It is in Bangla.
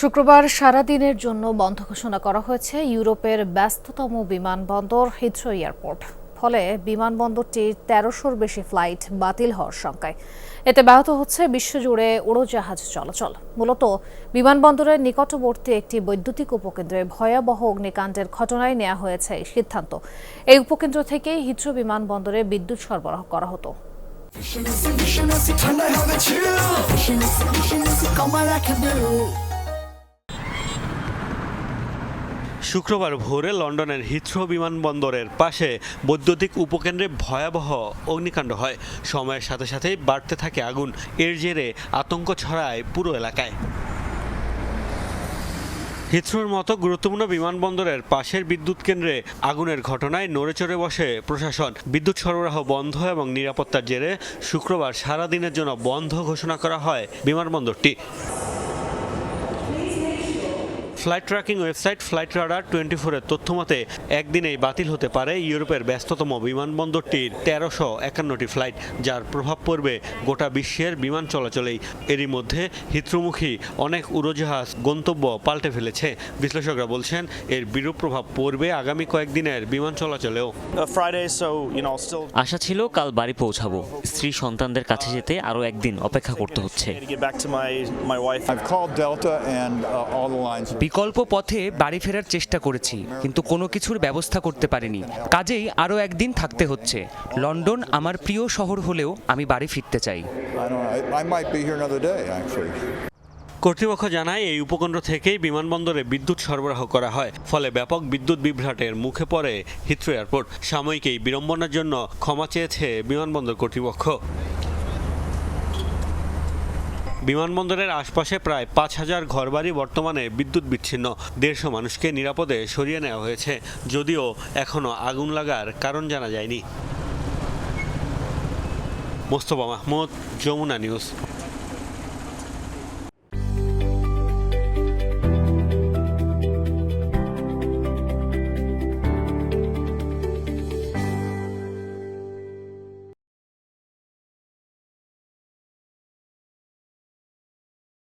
শুক্রবার সারাদিনের জন্য বন্ধ ঘোষণা করা হয়েছে ইউরোপের ব্যস্ততম বিমানবন্দর হিথ্রো এয়ারপোর্ট। ফলে বিমানবন্দরটির তেরোশোর বেশি ফ্লাইট বাতিল হওয়ার শঙ্কায়। এতে ব্যাহত হচ্ছে বিশ্বজুড়ে উড়োজাহাজ চলাচল। মূলত বিমানবন্দরের নিকটবর্তী একটি বৈদ্যুতিক উপকেন্দ্রে ভয়াবহ অগ্নিকাণ্ডের ঘটনায় নেওয়া হয়েছে এই সিদ্ধান্ত। এই উপকেন্দ্র থেকেই হিথ্রো বিমানবন্দরে বিদ্যুৎ সরবরাহ করা হতো। ঠান্ডায় শুক্রবার ভোরে লন্ডনের হিথ্রো বিমানবন্দরের পাশে বৈদ্যুতিক উপকেন্দ্রে ভয়াবহ অগ্নিকাণ্ড হয়। সময়ের সাথে সাথেই বাড়তে থাকে আগুন। এর জেরে আতঙ্ক ছড়ায় পুরো এলাকায়। হিথ্রোর মতো গুরুত্বপূর্ণ বিমানবন্দরের পাশের বিদ্যুৎ কেন্দ্রে আগুনের ঘটনায় নড়েচড়ে বসে প্রশাসন। বিদ্যুৎ সরবরাহ বন্ধ এবং নিরাপত্তার জেরে শুক্রবার সারা দিনের জন্য বন্ধ ঘোষণা করা হয় বিমানবন্দরটি। Flight tracking website flight radar twenty ফোরের তথ্য মতে একদিনেই বাতিল হতে পারে ইউরোপের ব্যস্ততম বিমানবন্দরটির তেরোশো একান্নটি ফ্লাইট যার প্রভাব পড়বে গোটা বিশ্বের বিমান চলাচলেই। এরই মধ্যে হিত্রুমুখী অনেক উড়োজাহাজ গন্তব্য পাল্টে ফেলেছে। বিশ্লেষকরা বলছেন এর বিরূপ প্রভাব পড়বে আগামী কয়েকদিনের বিমান চলাচলেও। Uh, আশা ছিল কাল বাড়ি পৌঁছাবো। স্ত্রী সন্তানদের কাছে যেতে আরও একদিন অপেক্ষা করতে হচ্ছে। বিকল্প পথে বাড়ি ফেরার চেষ্টা করেছি কিন্তু কোনো কিছুর ব্যবস্থা করতে পারিনি। কাজেই আরও একদিন থাকতে হচ্ছে। লন্ডন আমার প্রিয় শহর হলেও আমি বাড়ি ফিরতে চাই. কর্তৃপক্ষ জানায় এই উপকেন্দ্র থেকেই বিমানবন্দরে বিদ্যুৎ সরবরাহ করা হয় ফলে ব্যাপক বিদ্যুৎ বিভ্রাটের মুখে পড়ে হিথ্রো এয়ারপোর্ট সাময়িক এই বিড়ম্বনার জন্য ক্ষমা চেয়েছে বিমানবন্দর কর্তৃপক্ষ। বিমানবন্দরের আশপাশে প্রায় পাঁচ হাজার ঘরবাড়ি বর্তমানে বিদ্যুৎ বিচ্ছিন্ন। দেড়শো মানুষকে নিরাপদে সরিয়ে নেওয়া হয়েছে। যদিও এখনও আগুন লাগার কারণ জানা যায়নি। মোস্তফা মাহমুদ, যমুনা নিউজ।